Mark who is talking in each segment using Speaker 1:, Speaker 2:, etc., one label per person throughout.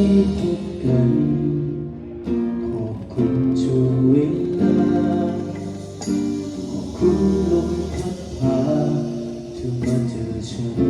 Speaker 1: 깊은 폭군 조일라 호구름 덮아 두 번째 주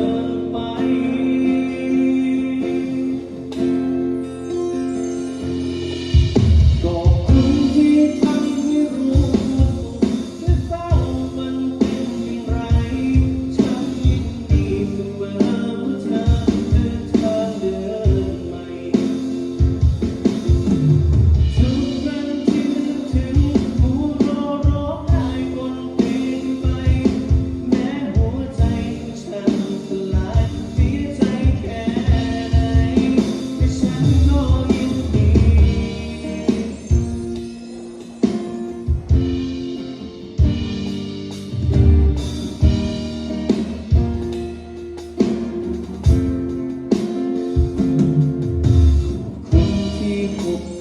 Speaker 1: people.